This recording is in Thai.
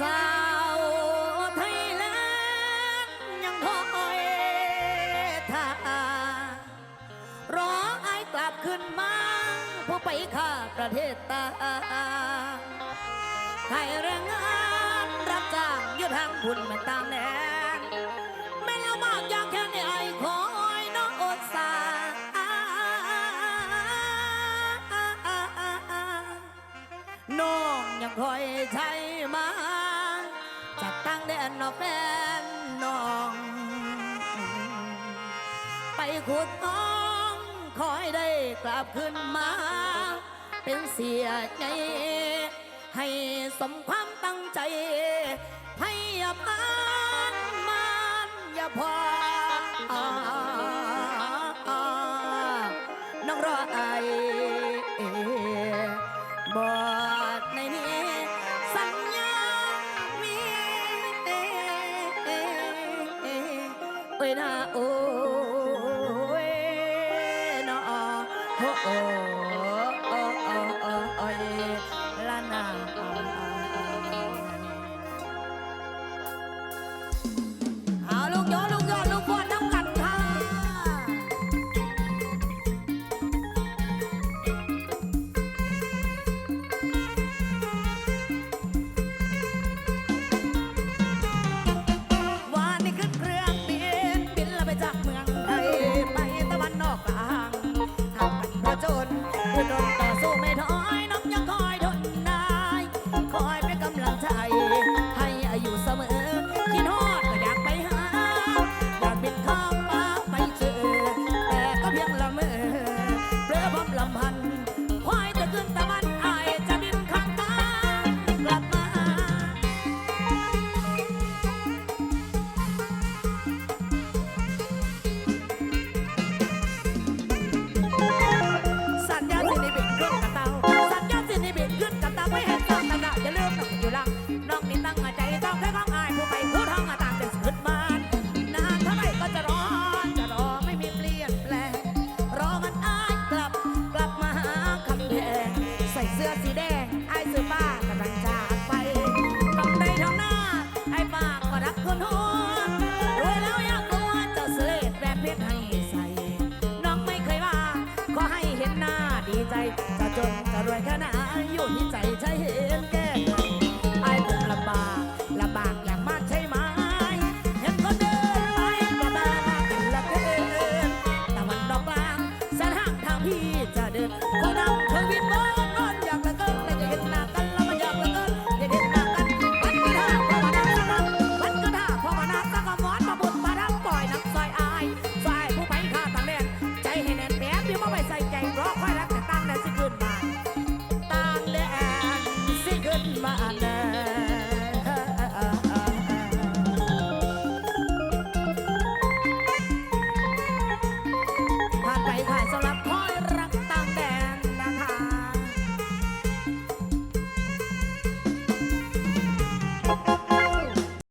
สาวไทยแลนด์ยังคอยท่ารอไอ้กลัขึ้นมาผู้ไปข้าประเทศตาไทยแรงงานรับจ้างยู่ทางบุญมันตามแนว คอยใจมาจัดตั้งเดนนอแฟนน้อง ไปขุดน้องคอยได้กลับขึ้นมา เป็นเสียใจให้สมความตั้งใจให้ยาพานมันยาพอน้องรอไอบ่ นะโอ้ยนะโอ้โอ้โอ้โอโอ้ยละนา ไอ้ปากก็รักคนหัวรวยแล้วอยากกลัวเจ้าเสลดแบบเพชรให้ใส่ น้องไม่เคยว่าขอให้เห็นหน้าดีใจ จะจนจะรวยแค่ไหนอยู่ที่ใจใช่เห็นแก้ไไอ้ผมลำบากลำบากอย่างมากใช่ไหมเห็นคนเดินไปก็มาเป็นละเกินตะวันดอกกลางแสนห่างทางพี่จะเดินคนนำเครื่องบิน